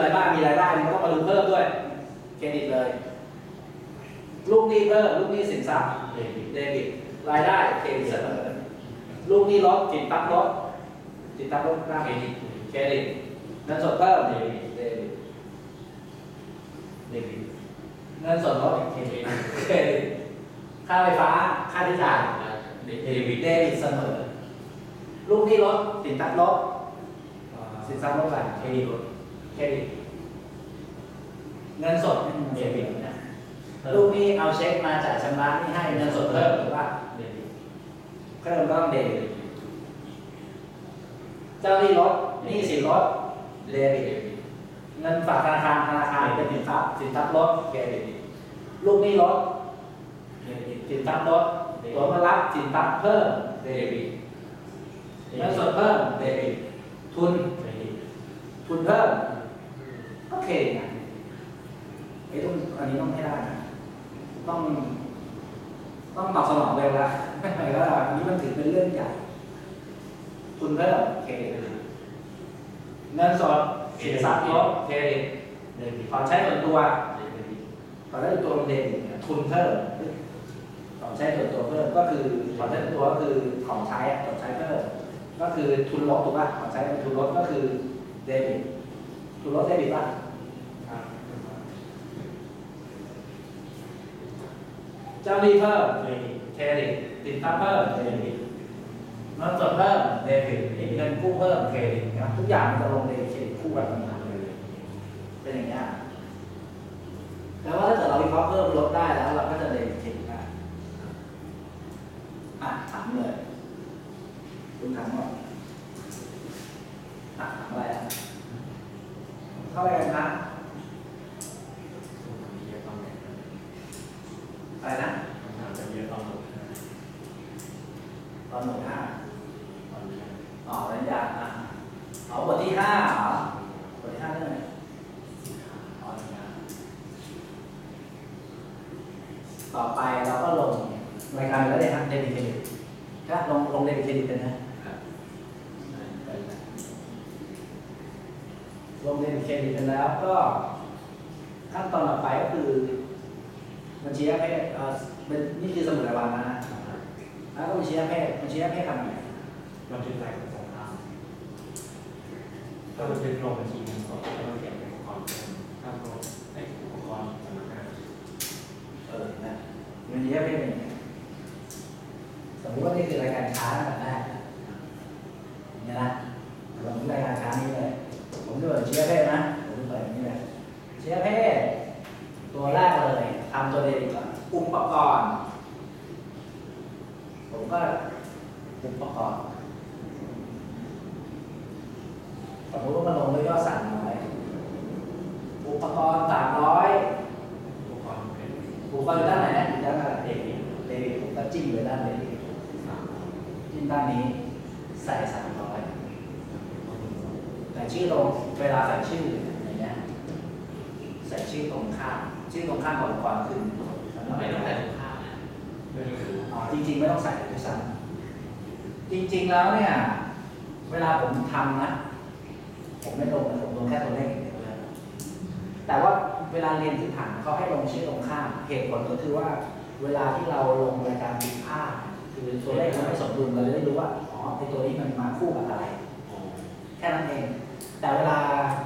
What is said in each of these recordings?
อะไรบ้างมีรายได้มันก็ต้องมาดูเพิ่มด้วย เครดิตเลย ลูกหนี้เพิ่มลูกหนี้สินทรัพย์เดบิตเดบิตรายได้เครดิตเสมอลูกหนี้ลดสินทรัพย์ลดสินทรัพย์ลดหน้าเครดิตเครดิตเงินสดเพิ่มเดเดบิตบิตเดบิตเงินสดลดเครดิตเครดิตค่าไฟฟ้าค่าใช้จ่ายเดบิตเดบิตเสมอลูกหนี้ลดสินทรัพย์ลดสินทรัพย์ลดอะไรเครดิต เครดิตเงินสดไม่มีเดเงินบิสตดนะลูกหนี้เอาเช็คมาจ่ายชำระหนี่ให้เงินสดเพิ่มหรือว่าเดบิตเพิ่มก็ต้องเดบิตเจ้าหนี้ลดหนี้สินลดเดบิตเงินฝากธนาคารธนาคารเป็นสินทรัพย์สินทรัพย์ลดเครดิตลูกหนี้ลดเครดิตสินทรัพย์ลดตัวมารับสินทรัพย์เพิ่มเดบิตเงินสดเพิ่มเดบิตทุนเครดิตทุนเพิ่ม ก็เครดิตนะไอ้ต้องอันนี้ต้องให้ได้นะต้อง ต้องตอบสนองเร็วละแล้วอันนี้มันถือเป็นเรื่องใหญ่ทุนเพิ่มเครดิตเงินสดสินทรัพย์ลดเครดิตเดบิตขอใช้ส่วนตัวเดบิตขอใช้ส่วนตัวลงเดบิตเนี่ยทุนเพิ่มขอใช้ส่วนตัวเพิ่มก็คือขอใช้ส่วนตัวก็คือของใช้อะของใช้เพิ่มก็คือทุนลดถูกป่ะของใช้เป็นทุนลดก็คือเดบิตทุนลดเดบิตป่ะ ครับ เจ้าหนี้เพิ่มเครดิตเครดิตสินทรัพย์เพิ่มเดบิตเงินสดเพิ่มเดบิตเงินกู้เพิ่มเครดิตนะครับทุกอย่างมันจะลงเดบิตเครดิตคู่กันทั้งนั้นเลย เป็นอย่างนี้ยแต่ว่าถ้าเกิดเราวิเคราะห์เพิ่มลดได้แล้ว เราก็จะเดบิตเครดิตได้อะถามเลยคุณถามก่อนอะถามอะไรอะเข้าไปกันนะอะไรนะตอนหมวดห้าอ๋อปริญญาอะอ๋อบทที่ห้าเหรอบทที่ห้าเรื่องอะไรอ๋อปริญญาต่อไปเราก็ลง รายการแล้วเลยครับเดบิตเครดิตก็ลงลงเดบิตเครดิตกันนะลงเรียนเครดิตกันแล้วก็ขั้นตอนต่อไปก็คือบัญชีแยกเพศเอ่อเป็นนี่คือสมุดรายวันนะแล้วก็บัญชีแยกเพศบัญชีแยกเพศทำไงบันทึกรายการของเราถ้าบันทึกลงบัญชีเงินสดก็ต้องเก็บอุปกรณ์เพิ่มถ้าลงไอ้อุปกรณ์สำนักงานเออนะบัญชีแยกเพศเป็นยังไงสมมติว่านี่คือรายการค้าตั้งแต่แรกอย่างเนี่ยนะเรามีรายการค้านี้เลย ผมจะเปิดบัญชีแยกเพศนะผมจะเปิดอย่างนี้เลยบัญชีแยกเพศตัวแรกเลยทำตัวเดบิตก่อนอุปกรณ์ ผมก็อุปกรณ์สมมติว่ามันลงด้วยยอดสามร้อยอุปกรณ์สามร้อยอุปกรณ์อุปกรณ์อยู่ด้านไหนนะอยู่ด้านไหนเดบิตเดบิตผมก็จิ้มไว้ด้านเดบิตสามจิ้มด้านนี้ใส่สามร้อยแต่ชื่อลงเวลาใส่ชื่ออย่างเงี้ยใส่ชื่อตรงข้ามชื่อตรงข้ามของอุปกรณ์คือไม่ต้องแต่ค่านะไม่ต้องคืออ๋อจริง ๆ ไม่ต้องใส่ด้วยซ้ำจริง ๆ แล้วเนี่ย เวลาผมทำนะผมไม่ลงนะผมลงแค่ตัวเลขอย่างเดียวเลยแต่ว่าเวลาเรียนพื้นฐานเขาให้ลงชื่อตรงข้ามเหตุผลก็คือว่า เวลาที่เราลงรายการวิพาคือตัวเลขมันไม่สมดุลเราจะได้รู้ว่าอ๋อไอตัวนี้มันมาคู่กับอะไรแค่นั้นเอง แต่เวลา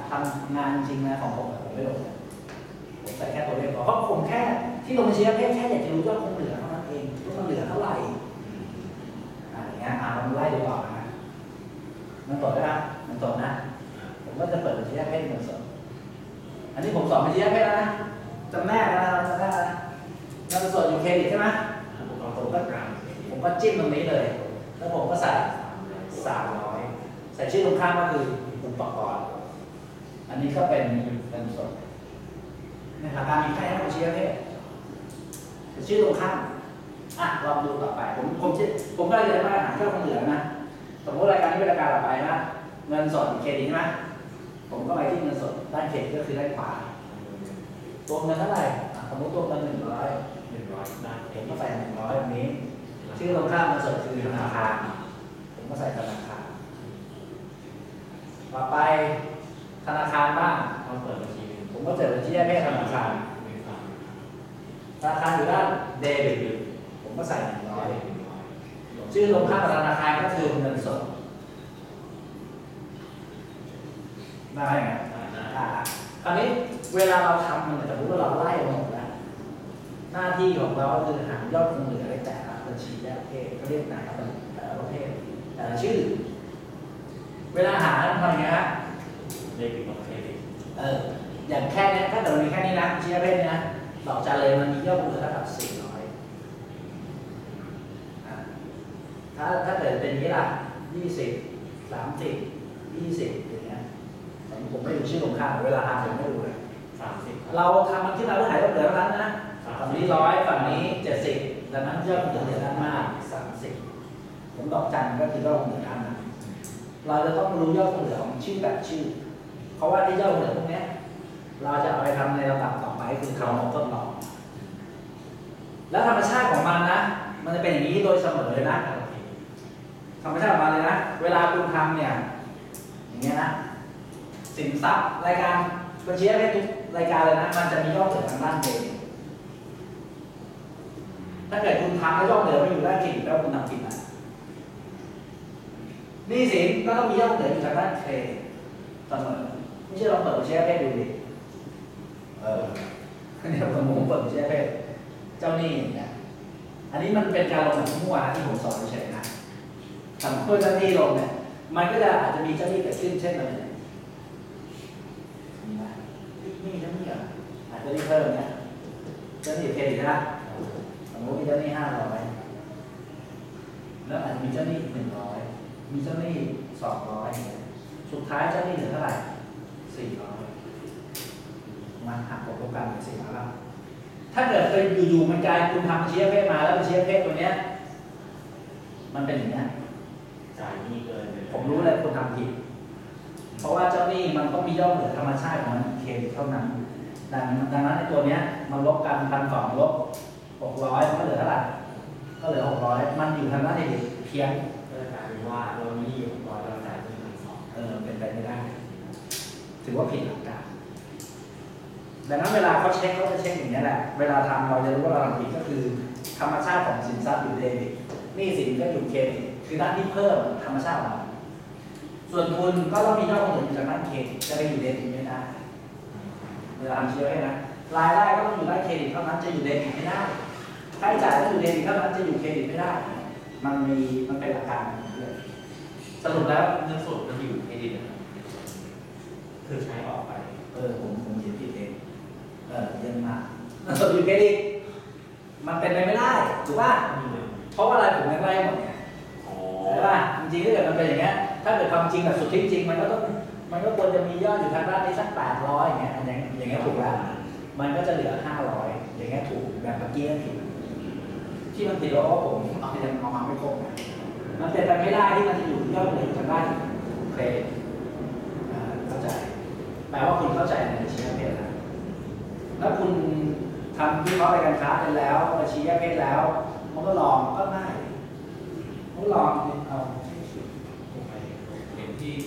ทำงานจริงนะของผมผมไม่ลงผมใส่แค่ตัวเลขพอเพราะผมแค่ที่ลงบัญชีประเภทแค่อยากจะรู้ว่าคงเหลือ มันเหลือเท่าไหร่อ่าอย่างเงี้ยอ่ามันไล่ดูก่อนนะมันตดได้ไหมมันตดนะ ผมก็จะเปิดบัญชีประเภทเงินสดอันนี้ผมสอนบัญชีประเภทแล้วนะจำแนกแล้วนะจำแนกแล้วนะเงินสดอยู่เครดิตใช่ไหมอุปกรณ์โปรแกรมผมก็จิ้มตรงนี้เลย แล้วผมก็ใส่สามร้อยใส่ชื่อตรงข้ามก็คืออุปกรณ์อันนี้ก็เป็นเงินสดในราคามีแค่ให้ผมชี้ประเภทแต่ชื่อตรงข้าม อะลองดูต่อไป ผมผมจะผมก็เลยจะมาหาเจ้าคงเหลือนะ สมมติรายการนี้เป็นรายการต่อไปนะเงินสดเครดิตใช่ไหมผมก็ไปที่เงินสดด้านเครดิตก็คือด้านขวาตัวเงินเท่าไหร่อะสมมติตัวเงินหนึ่งร้อยหนึ่งร้อยได้ผมก็ใส่หนึ่งร้อยแบบนี้ ชื่อตรงข้ามเงินสดคือธนาคารผมก็ใส่ธนาคารต่อไปธนาคารบ้างเราเปิดบัญชีเป็นผมก็เจอบัญชีแยกเพศธนาคารหนึ่งสามธนาคารอยู่ด้านเดบิตผม ก็ใส่หนึ่งร้อยหนึ่งร้อยชื่อลงข้างกับธนาคารก็คือเงินสดได้ไหมได้อ่าคราวนี้เวลาเราทำมันจะรู้ว่าเราไล่หมดแล้วหน้าที่ของเราก็คือหายอดคงเหลือในแต่ละบัญชีแยกประเภทเขาเรียกแต่ละแต่ละประเภทแต่ละชื่อ เวลาหาทำยังไงฮะเลขกับเครดิตเอออย่างแค่เนี้ยถ้าเกิดมันมีแค่นี้นะชี้ประเภทนี้นะดอกจันเลยมันมียอดคงเหลือเท่ากับสี่ร้อย ถ้าถ้าเกิดเป็นอย่างนี้ล่ะยี่สิบสามสิบยี่สิบอย่างเงี้ยผมไม่ดูชื่อตรงข้ามเวลาทำผมไม่ดูเลยสามสิบเราทำมันขึ้นมาเพื่อหายยอดเหลือเท่านั้นนะฝั่งนี้ร้อยฝั่งนี้เจ็ดสิบดังนั้นยอดเหลือเหลือด้านมากสามสิบผมดอกจันก็คือยอดเหลือด้านนั้นเราจะต้องรู้ยอดเหลือของชื่อแบบชื่อ เพราะว่าที่ยอดเหลือพวกเนี้ยเราจะเอาไปทำในลำดับต่อไปคือทำของทดลอง แล้วธรรมชาติของมันนะ มันจะเป็นอย่างนี้โดยเสมอเลยนะ ธรรมชาติของมันเลยนะ เวลาคุณทำเนี่ย อย่างเงี้ยนะสินทรัพย์รายการบัญชีให้ทุกรายการเลยนะ มันจะมียอดเหลือทางด้านเดถ้าเกิดคุณทำแล้วยอดเหลือไม่อยู่ด้านเครดิตแล้วคุณทำผิดนะนี่สินก็ต้องมียอดเหลืออยู่ทางด้านเครดิตเสมอไม่ใช่เราเปิดบัญชีให้ดูดิเออเนี่ยผมผมเปิดบัญชีให้เจ้าหนี้เนี่ยอันนี้มันเป็นการลงแบบมั่วนะที่ผมสอนเฉยๆนะ เพื่อเจ้าหนี้ลงเนี่ยมันก็จะอาจจะมีเจ้าหนี้เกิดขึ้นเช่นอะไรเนี่ยมีไหมไม่มีเจ้าหนี้เหรออาจจะได้เพิ่มเนี่ยเจ้าหนี้เครดิตนะสมมติมีเจ้าหนี้ห้าร้อยแล้วอาจจะมีเจ้าหนี้อีกหนึ่งร้อยมีเจ้าหนี้สองร้อยสุดท้ายเจ้าหนี้เหลือเท่าไหร่สี่ร้อยมาหักกบกันเป็นสี่ร้อยละถ้าเกิดเคยอยู่ๆมันกลายคุณทำบัญชีประเพศมาแล้วบัญชีประเพศตัวเนี้ย มันเป็นอย่างนี้ย จ่ายหนี้เกินไป ผมรู้เลยคุณทำผิด เพราะว่าเจ้าหนี้มันต้องมียอดเหลือธรรมชาติของมันเครดิตเท่านั้น ดังดังนั้นในตัวเนี้ยมันลบกันพันสองลบหกร้อยมันก็เหลือเท่าไหร่ก็เหลือหกร้อยมันอยู่ทางด้านเด็กเพี้ยนก็จะกลายเป็นว่าเราหนี้อยู่ร้อยเราจ่ายเงินพันสองเออเป็นไปไม่ได้ ถือว่าผิดหลักการดังนั้นเวลาเขาเช็คเขาจะเช็คอย่างนี้ยแหละ เวลาทำเราจะรู้ว่าเราทำผิดก็คือ ธรรมชาติของสินทรัพย์อยู่เดบิตหนี้สินก็อยู่เครดิตคือด้านที่เพิ่มธรรมชาติของมัน ส่วนทุนก็ต้องมียอดคงเหลืออยู่จากด้านเครดิตจะไปอยู่เดบิตไม่ได้เวลาทำเชียร์ให้นะรายได้ก็ต้องอยู่ด้านเครดิตเท่านั้นจะอยู่เดบิตไม่ได้ค่าใช้จ่ายต้องอยู่เดบิตเท่านั้นจะอยู่เครดิตไม่ได้ มันมีมันเป็นหลักการอย่างนี้เลยสรุปแล้วเงินสดมันอยู่เครดิตนะคือใช้ออกไป เออผมผมเขียนผิดเองเออเยี่ยมากเงินสดอยู่เครดิตมันเป็นไปไม่ได้ถูกป่ะเพราะว่าอะไรผมยังไล่หมดไงใช่ป่ะจริงๆถ้าเกิดมันเป็นอย่างเงี้ย ถ้าเกิดความจริงแบบสุดที่จริง มันก็ต้องมันก็ควรจะมียอดอยู่ทางด้านนี้สักแปดร้อยอย่างเงี้ยอย่างอย่างเงี้ยถูกแล้วมันก็จะเหลือห้าร้อยอย่างเงี้ยถูกแบบเมื่อกี้นั่นผิดที่มันผิดเพราะว่าผมเอายังเอามาไม่ครบมันเป็นไปไม่ได้ที่มันจะอยู่ยอดเหลือทางด้านเครดิตอ่าเข้าใจแปลว่าคุณเข้าใจในบัญชีประเภทแล้วแล้วคุณทำที่เขาไปการค้าเป็นแล้วบัญชีประเภทแล้วมันก็ลองก็ง่ายมันลองเอา ที่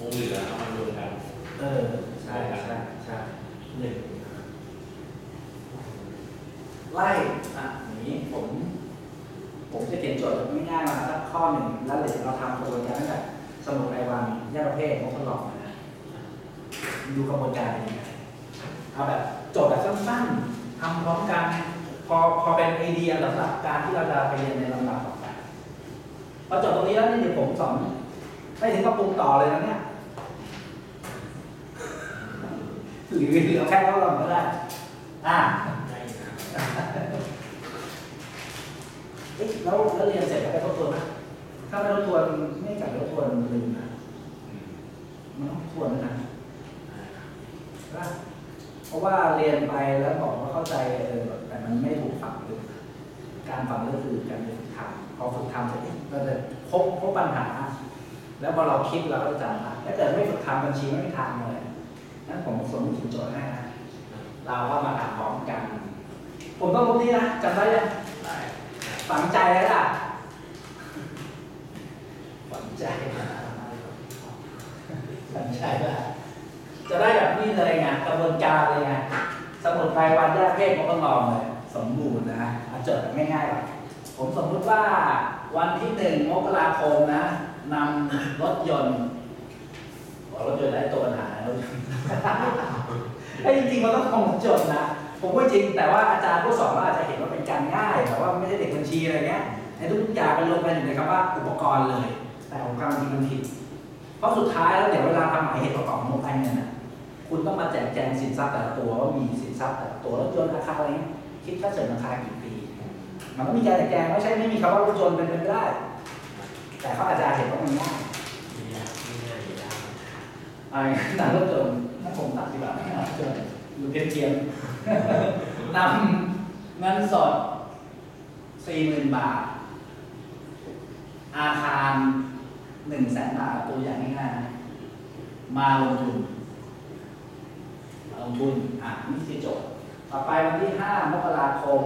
วงเหลือเอามารวมกัน เออ ใช่ใช่ใช่หนึ่งไล่อะอย่างนี้ผม ผมจะเขียนโจทย์แบบง่ายๆมาสักข้อหนึ่งแล้วเดี๋ยวเราทำกระบวนการตั้งแต่สมุดรายวันแยกประเภทของทดลองนะดูกระบวนการเป็นยังไงเอาแบบโจทย์แบบสั้นๆทำพร้อมกัน พอพอเป็นไอเดียสำหรับการที่เราจะไปเรียนในลำดับต่อไปพอจบตรงนี้แล้วนี่เดี๋ยวผมสอน ไม่ถึงกับปรุงต่อเลยนะเนี่ยหรือหรือเอาแค่เล่าลองก็ได้ อ่าได้นะเอ๊ะแล้วแล้วเรียนเสร็จแล้วไปทบทวนไหมถ้าไม่ทบทวนไม่กลับไปทบทวนลืมนะมันต้องทบทวนด้วยนะใช่ปะเพราะว่าเรียนไปแล้วบอกว่าเข้าใจเออแต่มันไม่ถูกฝังลึกการฝังลึกคือการฝึกทำพอฝึกทำเสร็จก็จะพบพบปัญหา แล้วพอเราคิดเราก็จะจำได้ถ้าเกิดไม่ฝึกทำบัญชีไม่มีทางเลยนั้นผมสมมติโจทย์ให้นะเราก็มาทำพร้อมกัน ผมต้องรู้นี่นะจำได้ยังได้ฝังใจแล้วล่ะฝังใจฝังใจแล้วจะได้แบบนี้เลยไงกระบวนการเลยไงสมุดรายวันแยกเพศของต้องลองเลยสมบูรณ์นะเอาจดแบบง่ายๆก่อนผมสมมุติว่าวันที่หนึ่งมกราคมนะ นำรถยนต์บอกรถยนต์ได้ตัวปัญหารถยนต์ไอ้จริงๆมันต้องคงจดนะ ผมว่าจริงแต่ว่าอาจารย์ผู้สอนว่าอาจจะเห็นว่าเป็นการง่ายแต่ว่าไม่ใช่เด็กบัญชีอะไรเงี้ยไอ้ทุกอย่างมันลงไปอยู่ในคำว่าอุปกรณ์เลย แต่ของการจริงมันผิดเพราะสุดท้ายแล้วเดี๋ยวเวลาทำหมายเหตุประกอบของโครงการเงินน่ะคุณต้องมาแจกแจงสินทรัพย์แต่ละตัวว่ามีสินทรัพย์แต่ละตัวรถยนต์ราคาอะไรเงี้ยคิดค่าเสริมราคากี่ปี มันก็มีการแจกแจงไม่ใช่ไม่มีคำว่ารถยนต์เป็นไปไม่ได้ แต่เขาอาจจะเห็นว่ามันง่ายไม่ง่ายอยู่ยากไอ้หนังรถยนต์ถ้าผมตัดดีกว่าไม่เอารถยนต์ดูเพี้ยนเทียนนำเงินสดสี่หมื่นบาท อาคารหนึ่งแสนบาทตัวอย่างง่ายๆมาลงทุนมาลงทุนอะนี่คือจทย์ต่อไปวันที่ห้ามกราคม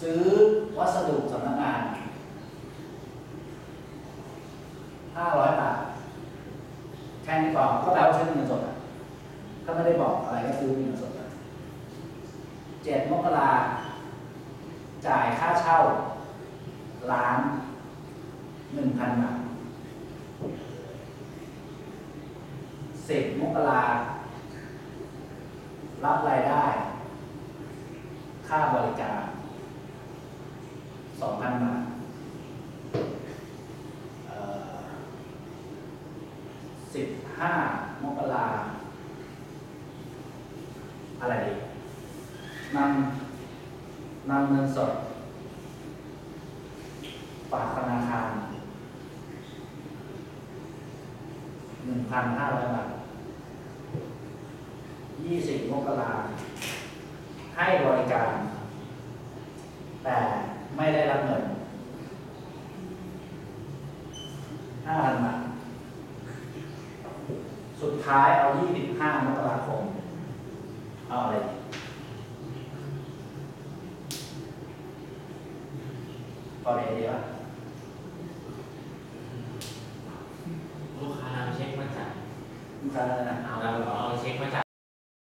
ซื้อวัสดุสำนักงาน ห้าร้อยบาท แค่นี้ก่อนก็แปลว่าใช้เงินสดอะถ้าไม่ได้บอกอะไรก็คือเงินสดอะเจ็ดมกราจ่ายค่าเช่าล้านหนึ่งพันบาทสิบมกรารับรายได้ ค่าบริการสองพันบาท้ามกราอะไรดีนำนำเงินสดฝากธนาคารหนึ่งพันห้าร้อยบาทยี่สิบมกราให้บริการ แต่ไม่ได้รับเงินถ้าหันบาท ท้ายเอา 25 มกราคม เอาอะไรดีพอเรียนดีป่ะ